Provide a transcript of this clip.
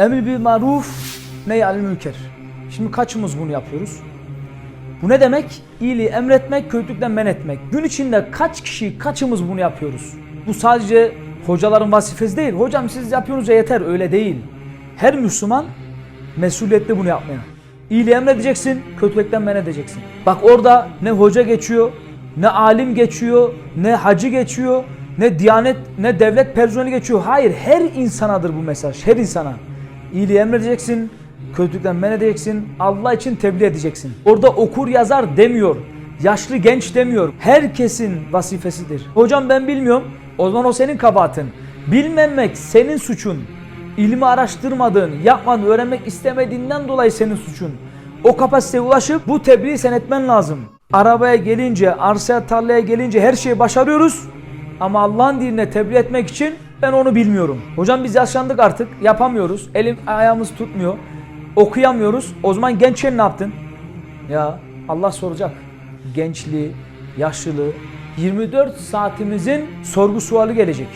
Emir bil maruf, nehy anil münker. Şimdi kaçımız bunu yapıyoruz? Bu ne demek? İyiliği emretmek, kötülükten men etmek. Gün içinde kaç kişi, kaçımız bunu yapıyoruz? Bu sadece hocaların vazifesi değil. Hocam siz yapıyorsunuz ya yeter. Öyle değil. Her Müslüman mesuliyetli bunu yapmaya. İyiliği emredeceksin, kötülükten men edeceksin. Bak orada ne hoca geçiyor, ne alim geçiyor, ne hacı geçiyor, ne diyanet, ne devlet personeli geçiyor. Hayır, her insanadır bu mesaj. Her insana. İyiliği emredeceksin, kötülükten men edeceksin, Allah için tebliğ edeceksin. Orada okur yazar demiyor, yaşlı genç demiyor. Herkesin vazifesidir. Hocam ben bilmiyorum, o zaman o senin kabahatin. Bilmemek senin suçun. İlmi araştırmadığın, yapmadığın, öğrenmek istemediğinden dolayı senin suçun. O kapasiteye ulaşıp bu tebliği sen etmen lazım. Arabaya gelince, arsaya tarlaya gelince her şeyi başarıyoruz. Ama Allah'ın dinine tebliğ etmek için ben onu bilmiyorum. Hocam biz yaşlandık artık, yapamıyoruz. Elim ayağımız tutmuyor. Okuyamıyoruz. O zaman gençken ne yaptın? Ya Allah soracak. Gençliği, yaşlılığı, 24 saatimizin sorgu sualı gelecek.